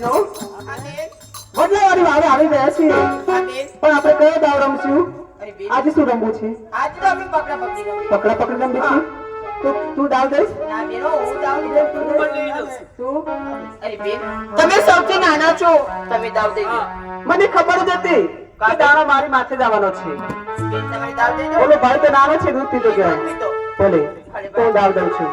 બહેનો હા બેન આવી ગયા છીએ. પણ આપણે કયો દાવ રમશું? આજે શું રમવું છે? આજ તો આપણે પકડા પકડી પકડા પકડી રમવી છે તો તું દાવ દઈશ ના બેન હું દાવ લઈ તું પણ લઈ લઉં. તું? અરે બેન તમે સૌથી નાના છો. તમે દાવ મને ખબર જ હતી કે દાણો મારી માથે જવાનો છે. બેન તમે દાવ દઈ બોલો ભાઈ તો નાનો છે દૂધ પીતો ગયા બોલે તો દાવ દઉં છું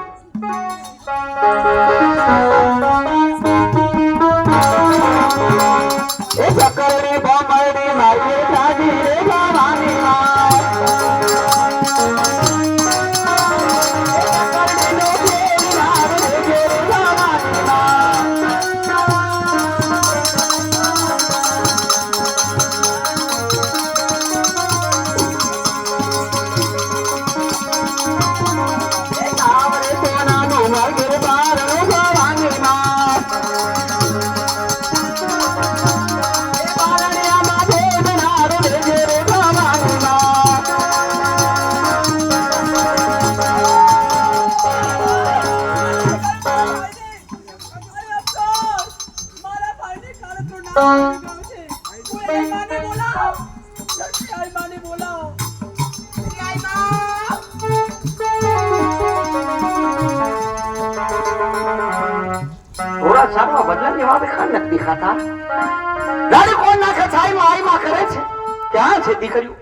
માને બોલાવ આઈ માને બોલાવ ખાતા ગાડી કોણ નાખે છાઈ માં આઈ માં કરે છે? ક્યાં છે દીકરીઓ?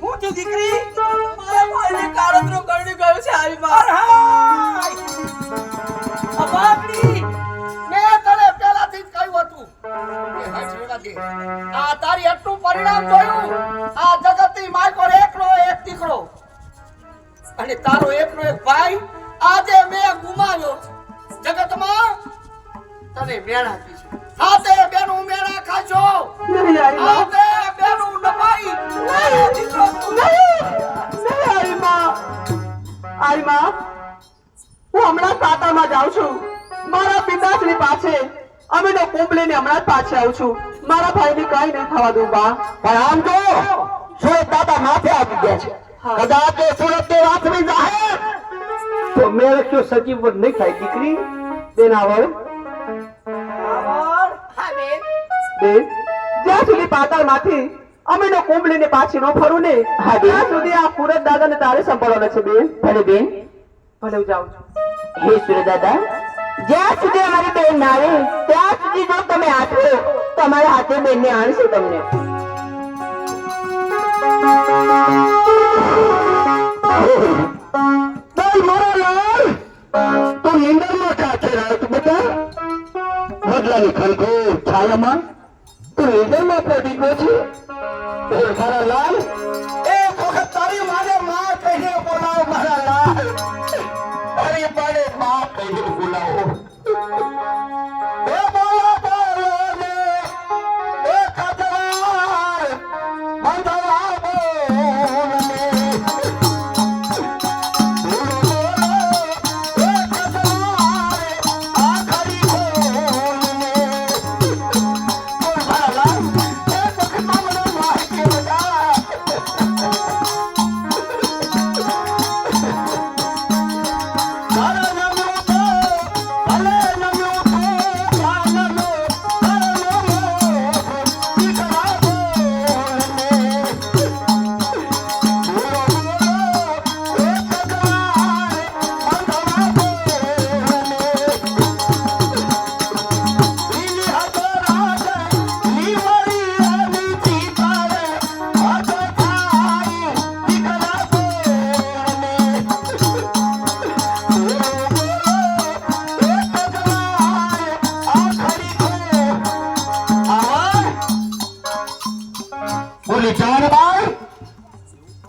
હું દીકરી? અને તારો એકનો એક ભાઈ આજે મેં ગુમાવ્યો છે. જગતમાં તને મેણા આપી છે. તે બેનું મેણા ખાજો નહીં આઈ હા માં તે બેનું નપાઈ. મારો દીકરો તું નહીં નહીં આઈ માં આઈ માં હું હમણાં સાતામાં જાઉં છું. મારા પિતાશ્રી પાસે અમે તો કુંભ લઈને હમણાં જ પાછે આવું છું. મારા ભાઈને કઈ નહીં થવા દઉં બા. પણ આમ તો સુરત દાદા માથે આવી ગયા છે? કદાચ સુરતની ક્યો સજીવ વધ નહીં થાય દીકરી બેન આવળ બેન. જ્યાં સુધી પાતાળમાંથી અમે નો કુંભ લઈને પાછી ન ફરું ને ત્યાં સુધી આ સુરત દાદા ને તારે સંભાળવાના છે બેન. ભલે બેન. ભલે હું જાઉં છું. હે સુરત દાદા જ્યાં સુધી અમારી બેન ના આવે ત્યાં સુધી જો તમે આટલો તો અમારા હાથે બેન ને આણશે તમને. ખલકો છાયામાં તું નીંદરમાં પડી ગયો છે? લાલ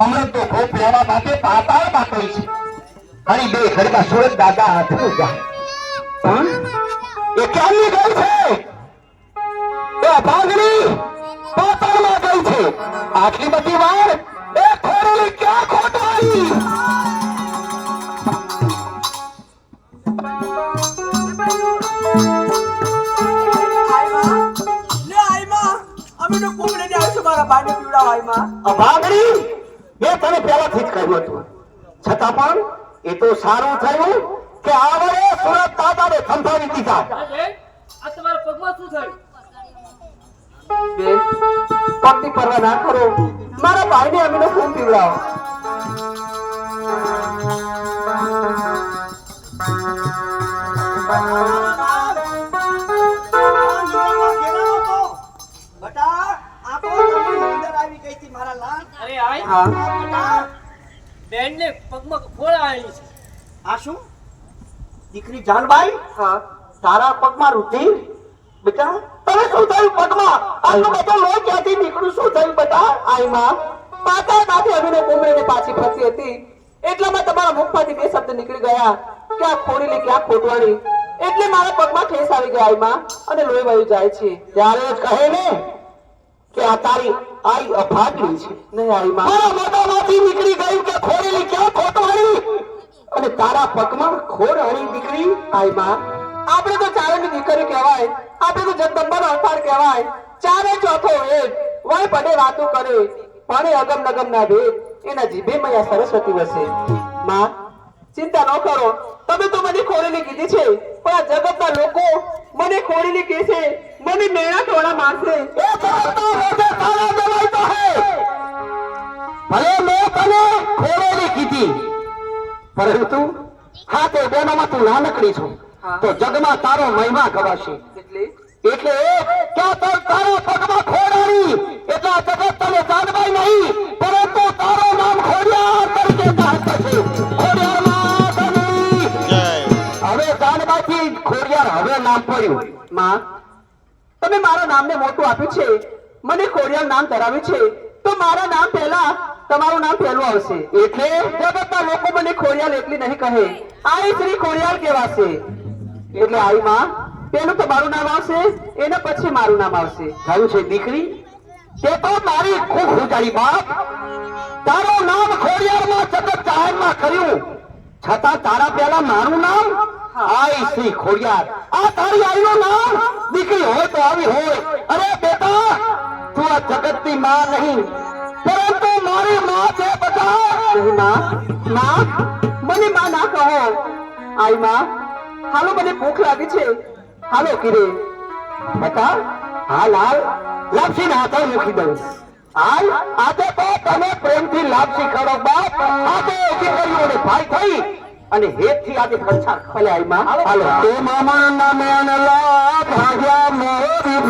અમૃત તો ખૂબ લેવા માટે પાતાળ પાતળી છે. અને બે ઘરમાં સુરત દાદા હાથનું જાય. એ ક્યાંની ગઈ છે? એ ભાગની પાતાળમાં ગઈ છે. આટલી બધી વાર એ ખોરેલી ક્યાં ખોટવાઈ અમે તો લઈને આવ્યો છું મારા ભાઈને પીવડાવ આઈ માં તને પહેલાથી જ કહ્યું હતું. છતાં પણ એ તો સારું થયું કે આ વડે સુરત તાતાને સંભાળી દીધા. આ તમારા પગમાં શું થયું? પગની પરવા ના કરો. મારા ભાઈને અમીનો ફોન પીવડાવો. અરે હા. બેન ને પગમાં ફોડ આવેલી છે. આ શું? દીકરી જાનબાઈ? હા. તારા પગમાં રુધિર? બેટા તને શું થયું પગમાં? આટલું બધું લોહી ક્યાંથી નીકળ્યું? શું થયું બેટા? આઈ માં પાછા અમીનો ફરતી હતી. એટલામાં તમારા મુખમાંથી બે શબ્દ નીકળી ગયા. ક્યાં ખોડીલી ક્યાં ખોટવાણી એટલે મારા પગમાં ઠેસ આવી ગયા આઈ માં અને લોહી વહી જાય છે. ત્યારે જ કહે ને કે આ તારી આઈ અભાગડી છે. નહીં આઈ માં મારા મોઢામાંથી નીકળી ગઈ કે ખોરેલી ક્યાં ખોટવાણી અને તારા પગમાં ખોર હણી દીકરી આઈ માં. આપણે તો ચારેની દીકરી કહેવાય આપણે તો જગદંબાનો અવતાર કહેવાય. ચારે ચોથો એક વય પડે વાતો કરે ભણે અગમ નગમ ના ભેદ એના જીભે મૈયા સરસ્વતી વસે. માં ચિંતા ન કરો. તમે તો મને ખોરેલી કીધી છે પણ આ જગતના લોકો મને ખોરેલી કહે છે મને મેળા ટોળા મારશે. એ જગતના મોઢે તારા દેવાય તો હે ભલે મે તને ખોરેલી કીધી પરંતુ હા તે બેનોમાં તું નાનકડી છો. તો જગમાં તારો મહિમા ગવાશે. એટલે? એટલે ક્યાં તો તારા પગમાં ખોડાડી એટલે આ જગત તને જાણવાય નહીં પરંતુ તારો નામ ખોડિયાર તરીકે જાણતો છે ખોડિયાર માં હવે જાનબાથી ખોડિયાર હવે નામ પડ્યું. માં તમે મારા નામને મોટું આપ્યું છે મને કોરિયલ નામ ધરાવ્યું છે તો મારા નામ પહેલા તમારું નામ પહેલું આવશે. એટલે? જગતના લોકો મને ખોડિયાલ એટલી નહીં કહે. આઈ શ્રી ખોડિયાલ કહેવાશે. એટલે આઈ માં પેલું તમારું નામ આવશે એના પછી મારું નામ આવશે. થયું છે દીકરી? તે તો મારી ખૂબ ઉજાડી બાપ. તારું નામ ખોડિયારમાં જગત જાહેરમાં કર્યું. છતાં તારા પેલા મારું નામ આઈ શ્રી ખોડિયાર. આ તારી આઈનું નામ દીકરી હોય તો આવી હોય. અરે બેટા, તું આ જગતની માં નહીં. પરંતુ મારી માં છે બધા. માં મને માં ના કહો. આઈ માં, હાલો મને ભૂખ લાગી છે. હાલો કીરે. બેટા હાલ હાલ લાપસી હાથે મૂકી દઉં. હાલ આજે તો તમે પ્રેમથી લાપસી શીખવાડો બાપ. આજે દીકરીઓને ભાઈ થઈ. અને હેતથી આજે ખર્ચા આઈ હાલો. તે મામા નામે અને લા ભાગ્યા મોરી